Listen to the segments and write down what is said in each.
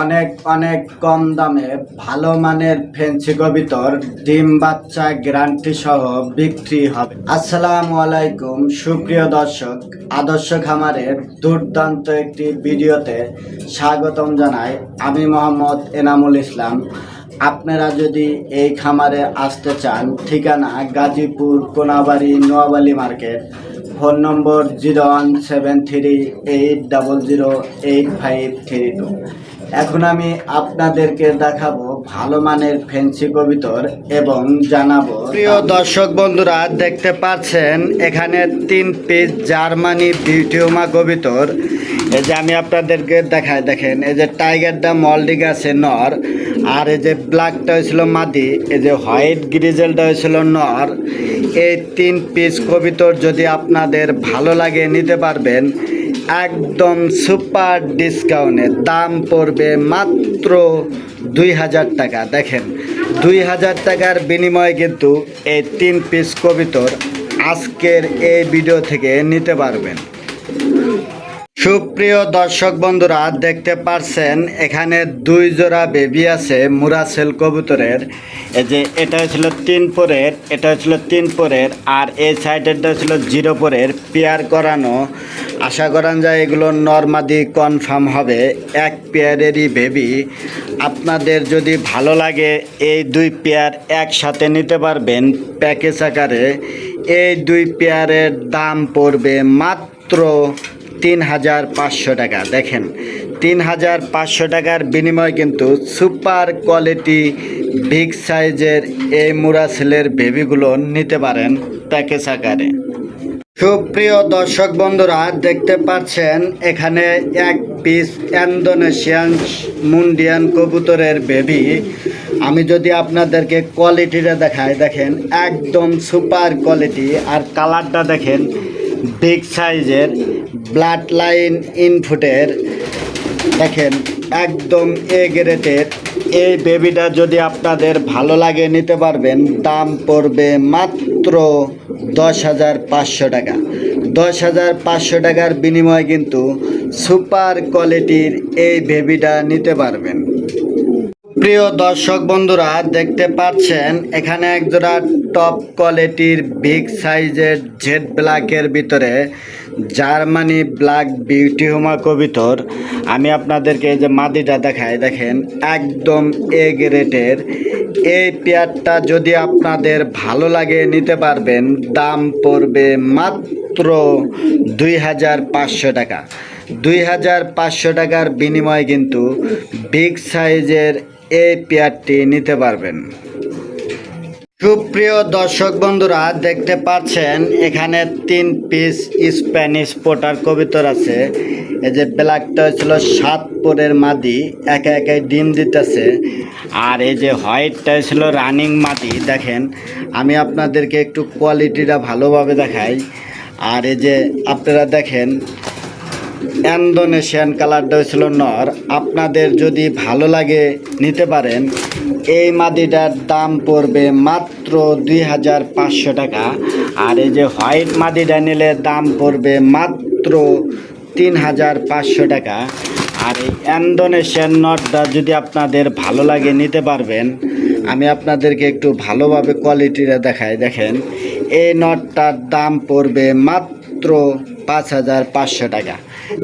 অনেক অনেক কম দামে ভালো মানের ফেন্সি কবিতর ডিম বাচ্চা গ্যারান্টি সহ বিক্রি হবে। আসসালামু আলাইকুম, সুপ্রিয় দর্শক, আদর্শ খামারের দুর্দান্ত একটি ভিডিওতে স্বাগতম জানাই আমি মোহাম্মদ এনামুল ইসলাম। আপনারা যদি এই খামারে আসতে চান, ঠিকানা Gazipur Konabari Noabali market, phone number zero one seven three eight double zero eight five three two. এখন আমি আপনাদেরকে দেখাবো ভালো মানের ফেন্সি কবিতর এবং জানাব প্রিয় দর্শক বন্ধুরা, দেখতে পাচ্ছেন এখানে তিন পিস জার্মানি বিউটিউমা কবিতর। এই যে আমি আপনাদেরকে দেখাই, দেখেন, এই যে টাইগারটা মল্ডিং আছে নর, আর এই যে ব্ল্যাকটা হয়েছিল মাদি, এই যে হোয়াইট গ্রিজেলটা হয়েছিল নর। এই তিন পিস কবিতর যদি আপনাদের ভালো লাগে, নিতে পারবেন। একদম সুপার ডিসকাউন্টে দাম পড়বে মাত্র দুই হাজার টাকা। দেখেন, দুই হাজার টাকার বিনিময়ে কিন্তু এই তিন পিস কবিতর আজকের এই ভিডিও থেকে নিতে পারবেন। সুপ্রিয় দর্শক বন্ধুরা, দেখতে পারছেন, এখানে দুই জোড়া বেবি আছে, মুরাসেল কবুতরের। এই যে এটা ছিল তিন পরের, এটা ছিল তিন পরের, আর এই সাইডেরটা ছিল জিরো পরের। পেয়ার করানো আশা করান যায় এগুলো নর্মাদি কনফার্ম হবে। এক পেয়ারেরই বেবি। আপনাদের যদি ভালো লাগে, এই দুই পেয়ার একসাথে নিতে পারবেন প্যাকেজ আকারে। এই দুই পেয়ারের দাম পড়বে মাত্র তিন হাজার পাঁচশো টাকা। দেখেন তিন হাজার পাঁচশো টাকার বিনিময়ে কিন্তু সুপার কোয়ালিটি, বিগ সাইজের এই মুরাসেলের বেবিগুলো নিতে পারেন প্যাকেজ আকারে। সুপ্রিয় দর্শক বন্ধুরা, দেখতে পাচ্ছেন এখানে এক পিস ইন্দোনেশিয়ান মুন্ডিয়ান কবুতরের বেবি আমি যদি আপনাদেরকে কোয়ালিটিটা দেখাই, দেখেন, একদম সুপার কোয়ালিটি আর কালারটা দেখেন বিগ সাইজের ব্লাড লাইন ইনফুটের দেখেন, একদম এ গ্রেটের এই বেবিটা যদি আপনাদের ভালো লাগে, নিতে পারবেন। দাম পড়বে মাত্র দশ হাজার পাঁচশো টাকা। দশ হাজার পাঁচশো টাকার বিনিময়ে কিন্তু সুপার কোয়ালিটির এই বেবিটা নিতে পারবেন। প্রিয় দর্শক বন্ধুরা, দেখতে পাচ্ছেন, এখানে একজোড়া টপ কোয়ালিটির বিগ সাইজের জেড ব্ল্যাকের ভিতরে জার্মানি ব্ল্যাক বিউটি হোমা কবিতর। আমি আপনাদেরকে এই যে মাদিটা দেখাই, দেখেন, একদম এ গ্রেটের এই পেয়ারটা যদি আপনাদের ভালো লাগে, নিতে পারবেন, দাম পড়বে মাত্র দুই হাজার পাঁচশো টাকা। দুই হাজার পাঁচশো টাকার বিনিময়ে কিন্তু বিগ সাইজের এই পেয়ারটি নিতে পারবেন। সুপ্রিয় দর্শক বন্ধুরা, দেখতে পাচ্ছেন, এখানে তিন পিস স্প্যানিশ পোটার কবিতর আছে। এই যে ব্ল্যাকটা হয়েছিল সাত পোরের মাদি, একে একে ডিম দিতেছে। আর এই যে হোয়াইটটা হয়েছিল রানিং মাদি, দেখেন, আমি আপনাদেরকে একটু কোয়ালিটিটা ভালোভাবে দেখাই। আর এই যে আপনারা দেখেন ইন্দোনেশিয়ান কালারটা হয়েছিল নর। আপনাদের যদি ভালো লাগে নিতে পারেন, এই মাদিটার দাম পড়বে মাত্র দুই হাজার পাঁচশো টাকা। আর এই যে হোয়াইট মাদিটা নিলে দাম পড়বে মাত্র তিন হাজার পাঁচশো টাকা। আর এই ইন্দোনেশিয়ান নটটা যদি আপনাদের ভালো লাগে নিতে পারবেন, আমি আপনাদেরকে একটু ভালোভাবে কোয়ালিটিটা দেখাই, দেখেন। এই নটটার দাম পড়বে মাত্র পাঁচ হাজার পাঁচশো টাকা।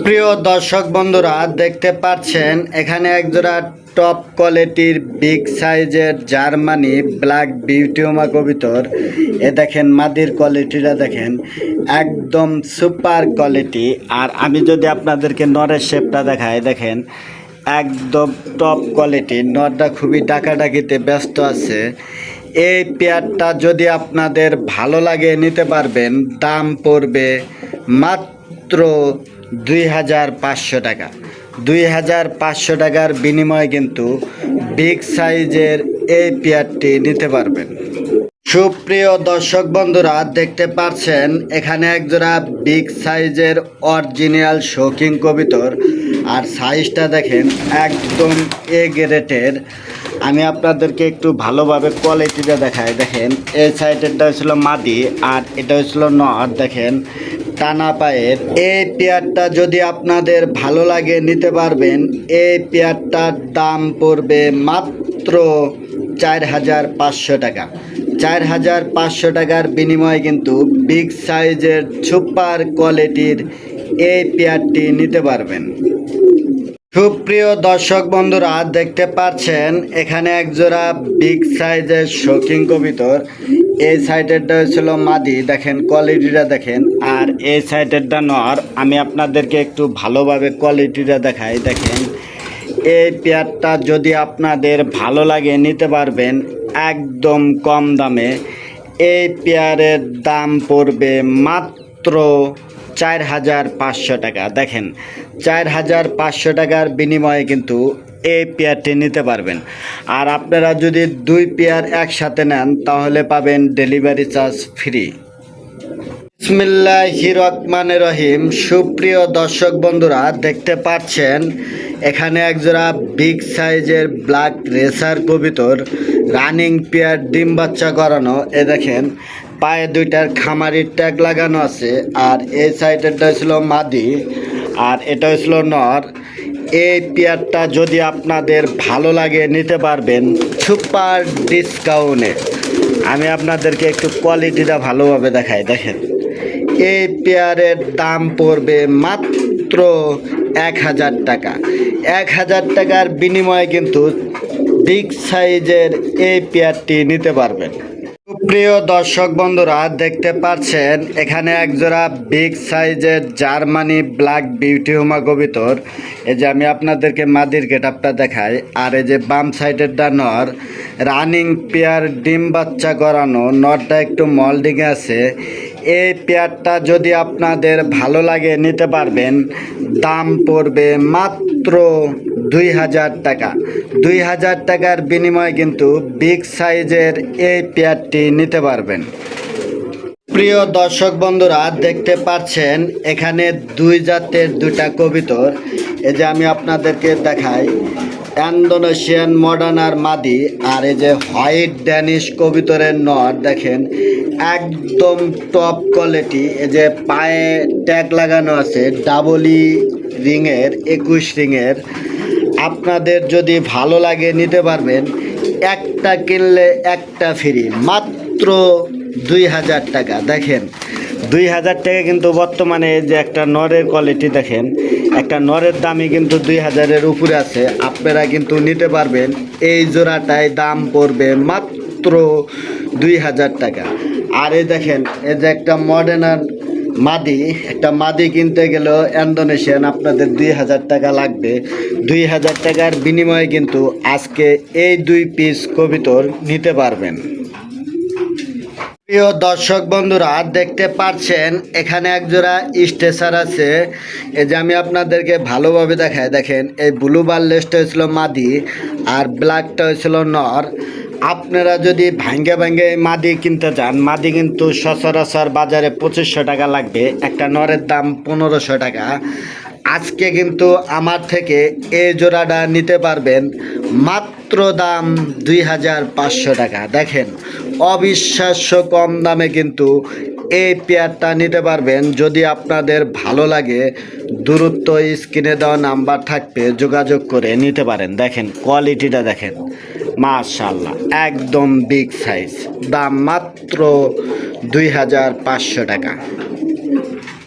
প্রিয় দর্শক বন্ধুরা, দেখতে পাচ্ছেন, এখানে একজোড়া টপ কোয়ালিটির বিগ সাইজের জার্মানি ব্ল্যাক বিউটিউমা কবিতর। এ দেখেন, মাদির কোয়ালিটিটা দেখেন, একদম সুপার কোয়ালিটি আর আমি যদি আপনাদেরকে নরের শেপটা দেখাই, দেখেন, একদম টপ কোয়ালিটি নরটা খুবই ডাকাডাকিতে ব্যস্ত আছে। এই পেয়ারটা যদি আপনাদের ভালো লাগে নিতে পারবেন, দাম পড়বে মাত্র দুই হাজার পাঁচশো টাকা। দুই হাজার পাঁচশো টাকার বিনিময়ে কিন্তু বিগ সাইজের এই পেয়ারটি নিতে পারবেন। সুপ্রিয় দর্শক বন্ধুরা, দেখতে পাচ্ছেন, এখানে একজোড়া বিগ সাইজের অরিজিনাল শৌকিং কবিতর। আর সাইজটা দেখেন একদম এ গ্রেটের আমি আপনাদেরকে একটু ভালোভাবে কোয়ালিটিটা দেখাই। দেখেন, এই সাইডেরটা হয়েছিল মাদি আর এটা হয়েছিল নর দেখেন, টানা পায়ের। এই পেয়ারটা যদি আপনাদের ভালো লাগে নিতে পারবেন, এই পেয়ারটার দাম পড়বে মাত্র চার হাজার পাঁচশো টাকা। চার হাজার পাঁচশো টাকার বিনিময়ে কিন্তু বিগ সাইজের সুপার কোয়ালিটির এই পেয়ারটি নিতে পারবেন। সুপ্রিয় দর্শক বন্ধুরা, দেখতে পাচ্ছেন, এখানে একজোড়া বিগ সাইজের শৌখিন কবিতর। এই সাইডেরটা হচ্ছিল মাদি, দেখেন কোয়ালিটিটা দেখেন। আর এই সাইডেরটা নর, আমি আপনাদেরকে একটু ভালোভাবে কোয়ালিটিটা দেখাই, দেখেন। এই পেয়ারটা যদি আপনাদের ভালো লাগে, নিতে পারবেন একদম কম দামে। এই পেয়ারের দাম পড়বে মাত্র চার হাজার পাঁচশো টাকা। দেখেন, চার হাজার পাঁচশো টাকার বিনিময়ে কিন্তু এই পেয়ারটি নিতে পারবেন। আর আপনারা যদি দুই পেয়ার একসাথে নেন, তাহলে পাবেন ডেলিভারি চার্জ ফ্রি বিসমিল্লাহি রহমান রহিম। সুপ্রিয় দর্শক বন্ধুরা, দেখতে পাচ্ছেন, এখানে একজোড়া বিগ সাইজের ব্ল্যাক রেসার কবিতর রানিং পেয়ার ডিম বাচ্চা করানো এ দেখেন পায়ে দুইটার খামারির ট্যাগ লাগানো আছে, আর এই সাইডেরটা ছিল মাদি, আর এটা হয়েছিল নর। এই পেয়ারটা যদি আপনাদের ভালো লাগে নিতে পারবেন সুপার ডিসকাউন্টে। আমি আপনাদেরকে একটু কোয়ালিটিটা ভালোভাবে দেখাই, দেখেন। এই পেয়ারের দাম পড়বে মাত্র এক হাজার টাকা। এক হাজার টাকার বিনিময়ে কিন্তু বিগ সাইজের এই পেয়ারটি নিতে পারবেন। প্রিয় দর্শক বন্ধুরা, দেখতে পাচ্ছেন, এখানে একজোড়া বিগ সাইজের জার্মানি ব্ল্যাক বিউটি হুমা কবিতর এই যে আমি আপনাদেরকে মাদির গেটআপটা দেখাই, আর এই যে বাম সাইডের নর, রানিং পেয়ার ডিম বাচ্চা করানো নরটা একটু মল্ডিংয়ে আছে। এই পেয়ারটা যদি আপনাদের ভালো লাগে, নিতে পারবেন, দাম পড়বে মাত্র দুই হাজার টাকা। দুই হাজার টাকার বিনিময়ে কিন্তু বিগ সাইজের এই পেয়ারটি নিতে পারবেন। প্রিয় দর্শক বন্ধুরা, দেখতে পাচ্ছেন, এখানে দুই জাতের দুটা কবিতর। এই যে আমি আপনাদেরকে দেখাই, ইন্দোনেশিয়ান মডার্ন আর মাদি, আর এই যে হোয়াইট ড্যানিশ কবিতরের নর, দেখেন, একদম টপ কোয়ালিটি এই যে পায়ে ট্যাগ লাগানো আছে ডাবলি রিংয়ের, একুশ রিংয়ের। আপনাদের যদি ভালো লাগে নিতে পারবেন, একটা কিনলে একটা ফ্রি, মাত্র দুই হাজার টাকা। দেখেন, দুই হাজার টাকা কিন্তু বর্তমানে যে একটা নরের কোয়ালিটি দেখেন, একটা নরের দামই কিন্তু দুই হাজারের উপরে আছে। আপনারা কিন্তু নিতে পারবেন, এই জোড়াটায় দাম পড়বে মাত্র দুই হাজার টাকা। আর এই দেখেন, এই যে একটা মডার্ন মাদি, একটা মাদি কিনতে গেলেও ইন্দোনেশিয়ান আপনাদের দুই হাজার টাকা লাগবে। দুই হাজার টাকার বিনিময়ে কিন্তু আজকে এই দুই পিস কবিতর নিতে পারবেন। প্রিয় দর্শক বন্ধুরা, দেখতে পাচ্ছেন, এখানে একজোড়া স্টেশার আছে। এই যে আমি আপনাদেরকে ভালোভাবে দেখাই, দেখেন, এই ব্লু বার লেসটা হয়েছিল মাদি আর ব্ল্যাকটা হয়েছিল নর। আপনারা যদি ভাঙ্গে ভাঙ্গে মাদি কিনতে চান মাদি কিন্তু সচরাচর বাজারে পঁচিশশো টাকা লাগবে, একটা নরের দাম পনেরোশো টাকা। আজকে কিন্তু আমার থেকে এই জোড়াটা নিতে পারবেন মাত্র দাম দুই হাজার পাঁচশো টাকা। দেখেন, অবিশ্বাস্য কম দামে কিন্তু এই পেয়ারটা নিতে পারবেন। যদি আপনাদের ভালো লাগে দূরত্ব স্ক্রিনে দেওয়া নাম্বার থাকবে, যোগাযোগ করে নিতে পারেন। দেখেন, কোয়ালিটিটা দেখেন। মাশাল্লাহ একদম বিগ সাইজ দাম মাত্র দুই হাজার পাঁচশো টাকা।